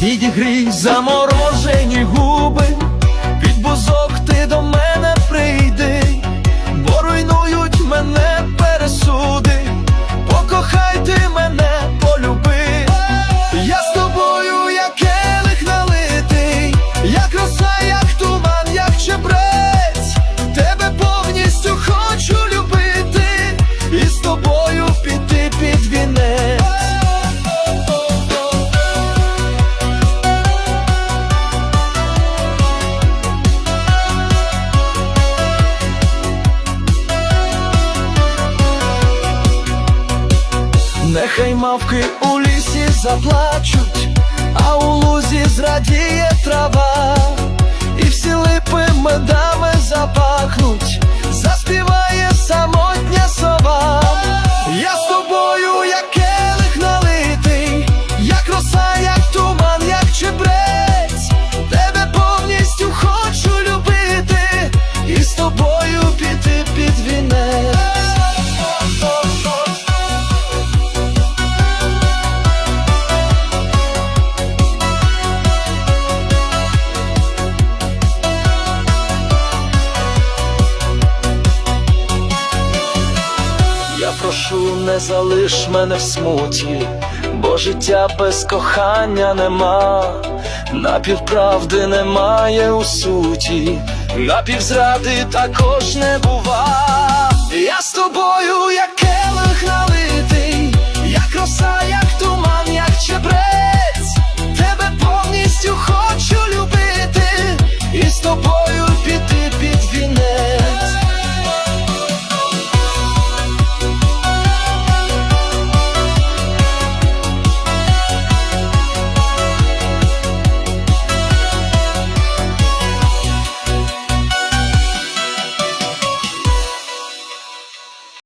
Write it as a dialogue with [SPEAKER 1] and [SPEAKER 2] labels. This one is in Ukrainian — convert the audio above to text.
[SPEAKER 1] зігрій заморожені губи, під бузок ти до мене прийди, бо руйнують мене пересуди, покохай ти мене, полюби. Я з тобою, як келих налитий, як роса, як туман, як чебрець, Нехай мавки у лісі заплачуть, а у лузі зрадіє трава, прошу, не залиш мене в смуті, бо життя без кохання нема, напівправди немає у суті, напівзради також не бува. Я з тобою, як келих як